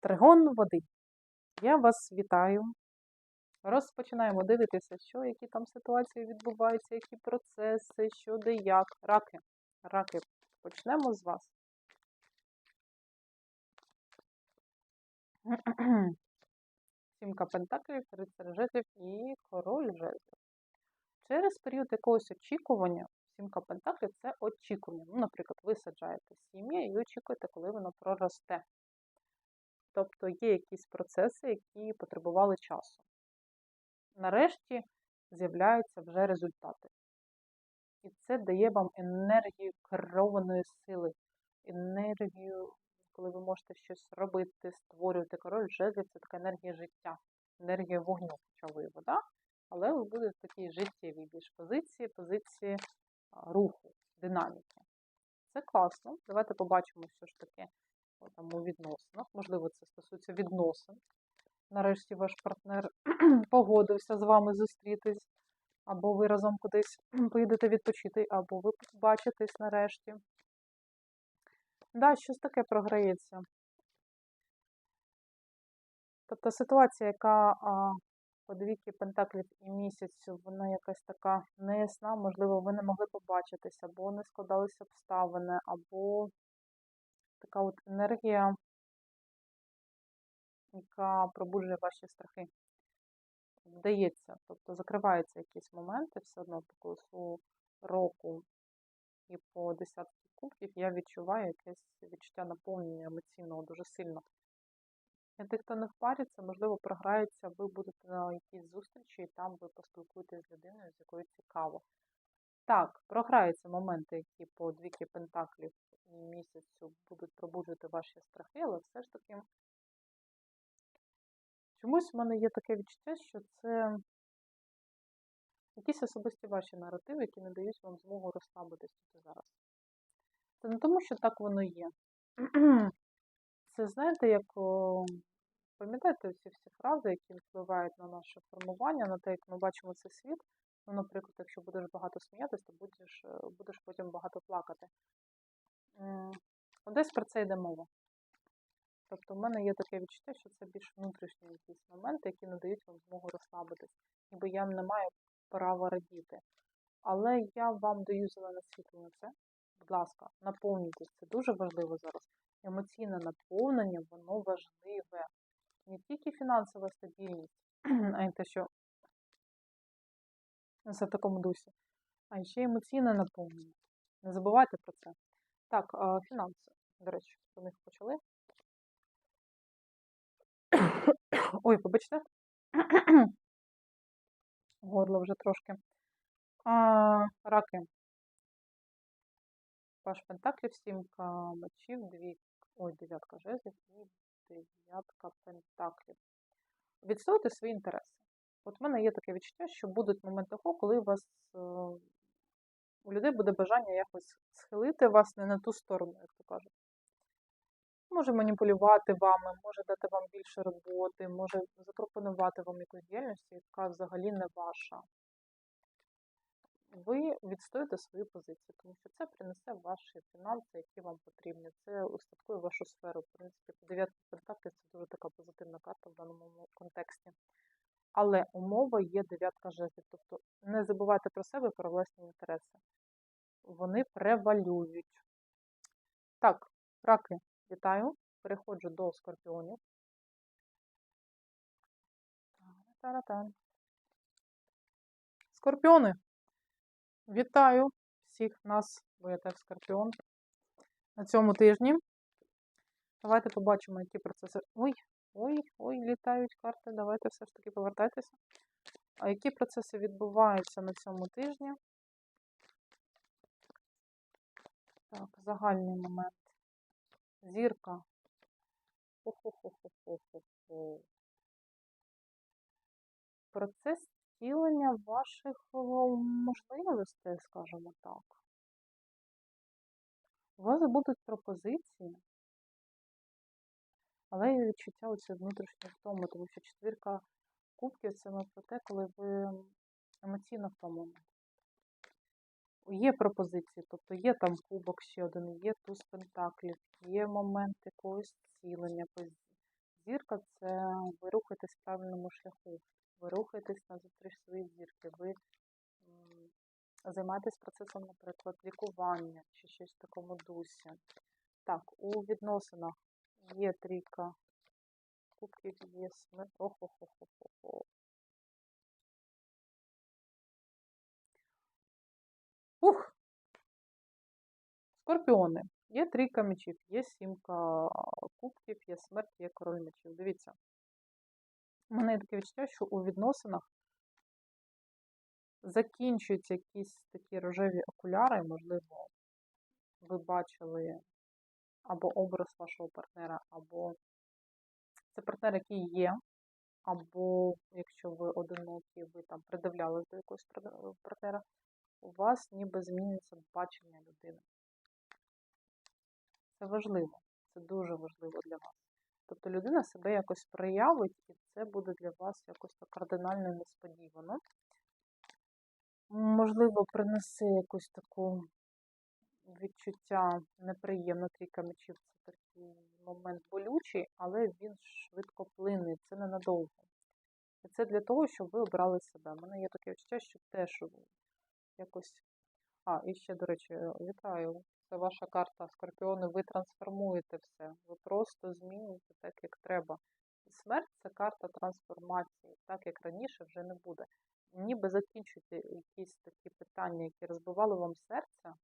Тригон води. Я вас вітаю. Розпочинаємо дивитися, що, які там ситуації відбуваються, які процеси, що де як. Раки. Раки. Почнемо з вас. Сімка пентаклів, рицар жезлів і король жезлів. Через період якогось очікування, сімка пентаклів це очікування. Ну, наприклад, ви саджаєте сім'я і очікуєте, коли воно проросте. Тобто є якісь процеси, які потребували часу. Нарешті з'являються вже результати. І це дає вам енергію керованої сили, енергію, коли ви можете щось робити, створювати. Король жезлів це така енергія життя, енергія вогню, хоча вода, але ви будете в такій життєвій більш позиції, позиції руху, динаміки. Це класно. Давайте побачимо, що ж таке там, у відносинах. Можливо, це стосується відносин. Нарешті ваш партнер погодився з вами зустрітись, або ви разом кудись поїдете відпочити, або ви побачитесь нарешті. Да, щось таке програється. Тобто ситуація, яка по двійки пентаклів і місяцю, вона якась така неясна, можливо, ви не могли побачитись, або не складалися обставини, або така от енергія, яка пробуджує ваші страхи. Вдається, тобто закриваються якісь моменти, все одно по колесу року і по десятки кубків я відчуваю якесь відчуття наповнення емоційного дуже сильно. Для тих, хто не в парі, це можливо програється, ви будете на якійсь зустрічі, і там ви поспілкуєтесь з людиною, з якою цікаво. Так, програються моменти, які по двійки пентаклів і місяцю будуть пробуджувати ваші страхи, але все ж таки чомусь в мене є таке відчуття, що це якісь особисті ваші наративи, які не дають вам змогу розслабитись і зараз. Це не тому, що так воно є. Це знаєте, як пам'ятаєте ці всі фрази, які впливають на наше формування, на те, як ми бачимо цей світ. Ну, наприклад, якщо будеш багато сміятися, то будеш, е, будеш потім багато плакати. Десь про це йде мова. Тобто в мене є таке відчуття, що це більш внутрішні якісь моменти, які не дають вам змогу розслабитись. Ніби я не маю права радіти. Але я вам даю зелене світло на це. Будь ласка, наповнюйтесь. Це дуже важливо зараз. Емоційне наповнення, воно важливе. Не тільки фінансова стабільність, а й те, що в такому дусі, а ще емоційне наповнення. Не забувайте про це. Так, фінанси. До речі, про них почали. Ой, побачте. Горло вже трошки. А, раки. Паш пентаклів, сімка мечів, дві, ой, дев'ятка жезлів і дев'ятка пентаклів. Відстоюйте свої інтереси. От в мене є таке відчуття, що будуть моменти коли у вас е, у людей буде бажання якось схилити вас не на ту сторону, як то кажуть. Може маніпулювати вами, може дати вам більше роботи, може запропонувати вам якусь діяльність, яка взагалі не ваша. Ви відстоїте свою позицію, тому що це принесе ваші фінанси, які вам потрібні. Це устаткує вашу сферу. В принципі, дев'ятка пентаклів це дуже така позитивна карта в даному контексті. Але умова є дев'ятка жезлів. Тобто не забувайте про себе, про власні інтереси. Вони превалюють. Так, раки, вітаю. Переходжу до скорпіонів. Скорпіони. Вітаю всіх нас, бо я теж скорпіон. На цьому тижні. Давайте побачимо, які процеси. Ой, ой, ой, літають карти. Давайте все ж таки повертайтеся. А які процеси відбуваються на цьому тижні? Так, загальний момент. Зірка. Хо-хо-хо-хо-хо-хо-хо. Процес втілення ваших можливостей, скажімо так. У вас будуть пропозиції, але є відчуття оце внутрішньої втоми, тому що четвірка кубків це не про те, коли ви емоційно втомлені. Є пропозиції, тобто є там кубок ще один, є туз пентаклів, є момент якогось цілення, Зірка це ви рухаєтесь в правильному шляху, ви рухаєтесь на зустріч своїй зірки, ви займаєтесь процесом, наприклад, лікування чи щось в такому дусі. Так, у відносинах є трійка кубків, є смерть. Охо-хо-хо-хо-хо. Ух! Скорпіони. Є трійка мечів, є сімка кубків, є смерть, є король мечів. Дивіться. У мене є таке відчуття, що у відносинах закінчуються якісь такі рожеві окуляри, можливо, ви бачили або образ вашого партнера, або це партнер, який є, або якщо ви одинокі, ви там придивлялись до якогось партнера, у вас ніби зміниться бачення людини. Це важливо, це дуже важливо для вас. Тобто людина себе якось проявить, і це буде для вас якось так кардинально несподівано. Можливо, принесе якусь таку відчуття неприємно трійка мечів. Це такий момент болючий, але він швидкоплинний, це ненадовго. І це для того, щоб ви обрали себе. У мене є таке відчуття, що теж якось. А, і ще, до речі, вітаю. Це ваша карта Скорпіони. Ви трансформуєте все. Ви просто змінюєте так, як треба. Смерть це карта трансформації. Так як раніше вже не буде. Ніби закінчуєте якісь такі питання, які розбивали вам серце.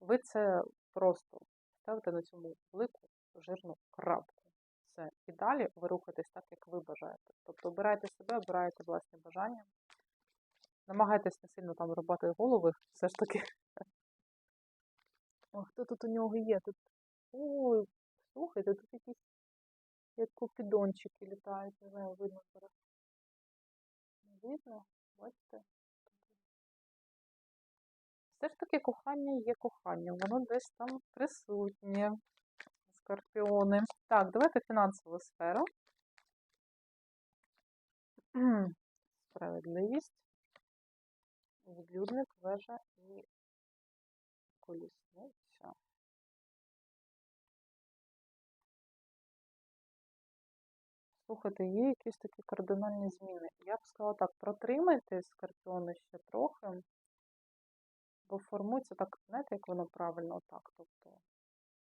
Ви це просто ставите на цьому велику жирну крапку. Все. І далі ви рухаєтесь так, як ви бажаєте. Тобто обирайте себе, обирайте власні бажання. Намагайтесь не сильно там рубати голови, все ж таки. О, хто тут у нього є? Тут. Ой, слухайте, тут якісь як купідончики літають, не знаю, видно зараз. Не видно, бачите? Все ж таки кохання є кохання, воно десь там присутнє. Скорпіони. Так, давайте фінансову сферу. Справедливість, відлюдник, вежа і колісниця. Слухайте, є якісь такі кардинальні зміни. Я б сказала так, протримайте скорпіони ще трохи, бо формується так, знаєте, як воно правильно так. Тобто,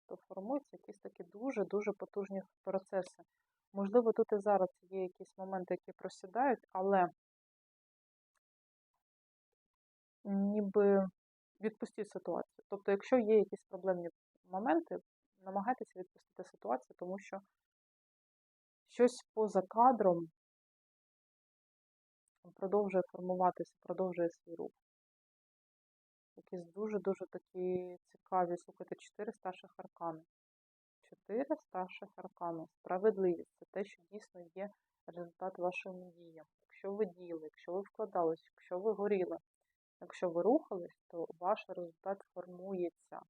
то формуються якісь такі дуже-дуже потужні процеси. Можливо, тут і зараз є якісь моменти, які просідають, але ніби відпустіть ситуацію. Тобто, якщо є якісь проблемні моменти, намагайтеся відпустити ситуацію, тому що щось поза кадром продовжує формуватися, продовжує свій рух. Якісь дуже-дуже такі цікаві, слухайте, чотири старших аркани. Чотири старших аркани. Справедливість це те, що дійсно є результат вашим діям. Якщо ви діяли, якщо ви вкладались, якщо ви горіли, якщо ви рухались, то ваш результат формується.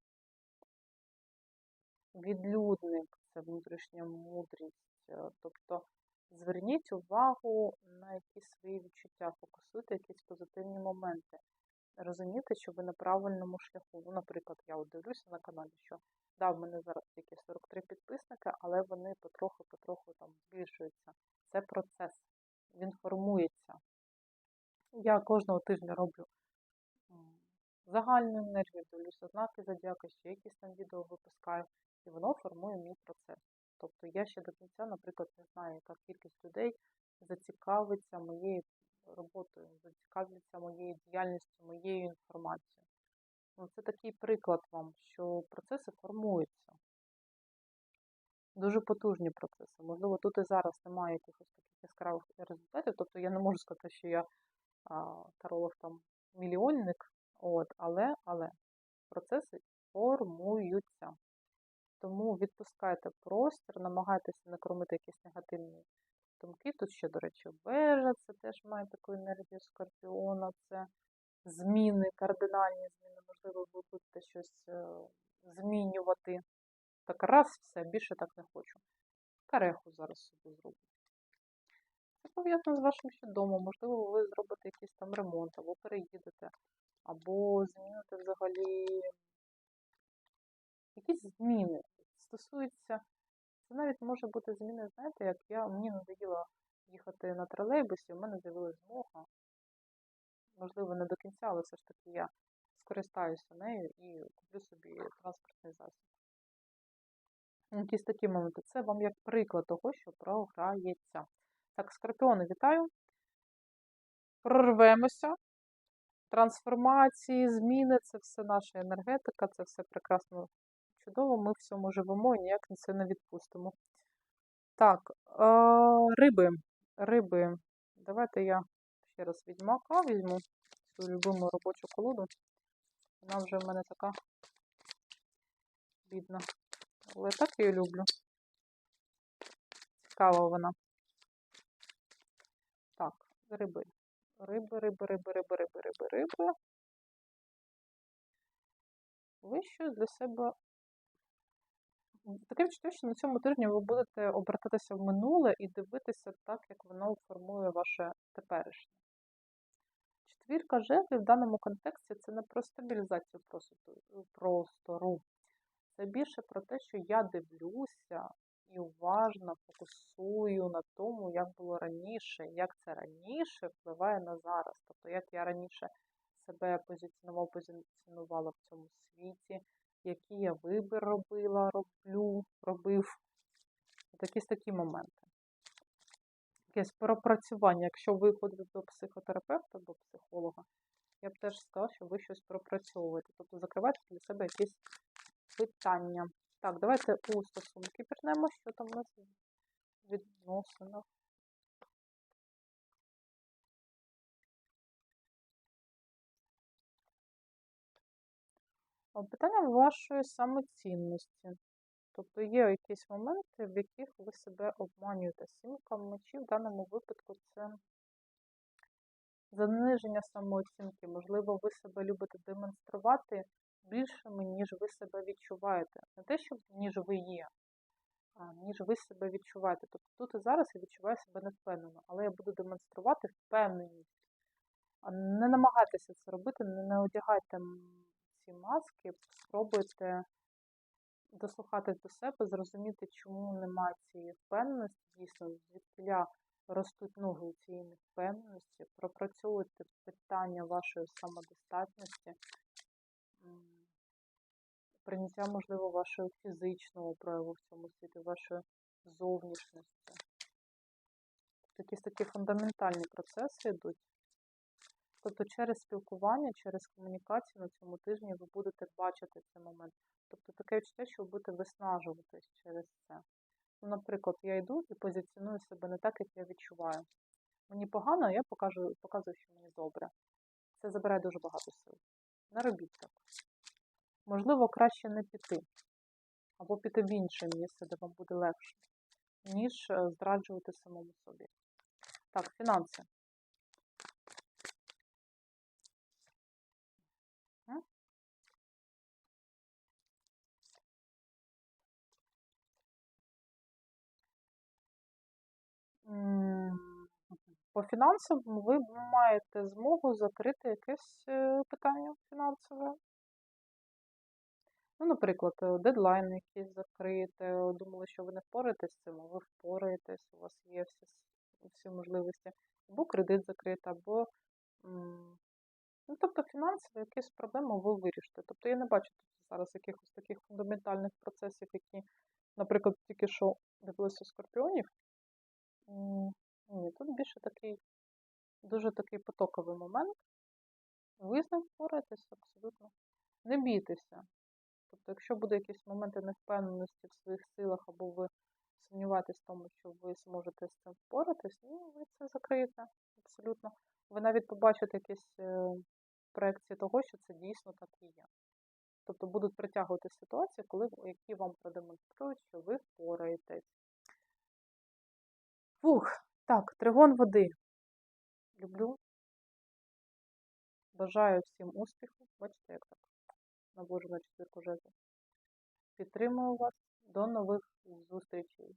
Відлюдник це внутрішня мудрість. Тобто зверніть увагу на якісь свої відчуття, фокусуйте якісь позитивні моменти. Розумієте, що ви на правильному шляху. Ну, наприклад, я от дивлюся на каналі, що да, в мене зараз тільки 43 підписники, але вони потроху-потроху там збільшуються. Це процес, він формується. Я кожного тижня роблю загальну енергію, дивлюся знаки зодіака, ще якісь там відео випускаю, і воно формує мій процес. Тобто я ще до кінця, наприклад, не знаю, яка кількість людей зацікавиться моєю роботою, зацікавляться моєю діяльністю, моєю інформацією. Ну, це такий приклад вам, що процеси формуються. Дуже потужні процеси. Можливо, тут і зараз немає якихось таких яскравих результатів. Тобто я не можу сказати, що я а, таролог там мільйонник, от, але, але процеси формуються. Тому відпускайте простір, намагайтеся не кормити якісь негативні думки. Тут ще, до речі, вежа, це теж має таку енергію скорпіона, це зміни, кардинальні зміни. Можливо, ви будете щось е, змінювати. Так раз, все, більше так не хочу. Кареху зараз собі зроблю. Це пов'язано з вашим ще домом. Можливо, ви зробите якийсь там ремонт, або переїдете, або зміните взагалі якісь зміни. Стосується Це навіть може бути зміни, знаєте, як я, мені надоїло їхати на тролейбусі, у мене з'явилась змога. Можливо, не до кінця, але все ж таки я скористаюся нею і куплю собі транспортний засіб. Якісь такі моменти. Це вам як приклад того, що програється. Так, скорпіони, вітаю. Прорвемося. Трансформації, зміни це все наша енергетика, це все прекрасно чудово. Ми в цьому живемо і ніяк це не відпустимо. Так, е, риби. Риби. Давайте я ще раз відьмака візьму свою любиму робочу колоду. Вона вже в мене така бідна. Але так її люблю. Цікава вона. Так, риби. Риби, риби, риби, риби, риби, риби, риби. Ви щось для себе. Таке відчуття, що на цьому тижні ви будете обертатися в минуле і дивитися так, як воно формує ваше теперішнє. Четвірка жезлів в даному контексті це не про стабілізацію простору. Це більше про те, що я дивлюся і уважно фокусую на тому, як було раніше, як це раніше впливає на зараз. Тобто, як я раніше себе позиціонував, позиціонувала в цьому світі, які я вибір робила, роблю, робив. Якісь такі моменти. Якесь пропрацювання. Якщо ви ходите до психотерапевта, до психолога, я б теж сказала, що ви щось пропрацьовуєте. Тобто закривайте для себе якісь питання. Так, давайте у стосунки пірнемо, що там у нас в відносинах. Питання вашої самоцінності. Тобто є якісь моменти, в яких ви себе обманюєте. Сімка мечів в даному випадку це заниження самооцінки. Можливо, ви себе любите демонструвати більшими, ніж ви себе відчуваєте. Не те, що ніж ви є, а ніж ви себе відчуваєте. Тобто тут і зараз я відчуваю себе невпевнено, але я буду демонструвати впевненість. Не намагайтеся це робити, не одягайте ці маски, спробуйте дослухатись до себе, зрозуміти, чому немає цієї впевненості, дійсно, звідкиля ростуть ноги у цієї невпевненості, пропрацьовуйте питання вашої самодостатності, прийняття, можливо, вашого фізичного прояву в цьому світі, вашої зовнішності. Якісь такі фундаментальні процеси йдуть. Тобто через спілкування, через комунікацію на цьому тижні ви будете бачити цей момент. Тобто таке відчуття, що ви будете виснажуватись через це. Ну, Наприклад, я йду і позиціоную себе не так, як я відчуваю. Мені погано, а я покажу, показую, що мені добре. Це забирає дуже багато сил. Не робіть так. Можливо, краще не піти. Або піти в інше місце, де вам буде легше, ніж е, зраджувати самому собі. Так, фінанси. По фінансам ви маєте змогу закрити якесь е, питання фінансове. Ну, наприклад, е, дедлайн якийсь закрити, думали, що ви не впораєтесь з цим, а ви впораєтесь, у вас є всі всі можливості, або кредит закрити, або. Ну, Тобто фінансові якісь проблеми ви вирішите. Тобто я не бачу тут зараз якихось таких фундаментальних процесів, які, наприклад, тільки що дивилися скорпіонів. Ні, тут більше такий, дуже такий потоковий момент. Ви з ним впораєтесь абсолютно. Не бійтеся. Тобто, якщо буде якісь моменти невпевненості в своїх силах, або ви сумніваєтесь в тому, що ви зможете з цим впоратись, ну, ви це закриєте абсолютно. Ви навіть побачите якісь е, проекції того, що це дійсно так і є. Тобто будуть притягувати ситуації, коли, які вам продемонструють, що ви впораєтесь. Фух, так, тригон води. Люблю. Бажаю всім успіху. Бачите, як так Набожу на четвірку жезлів. Підтримую вас. До нових зустрічей.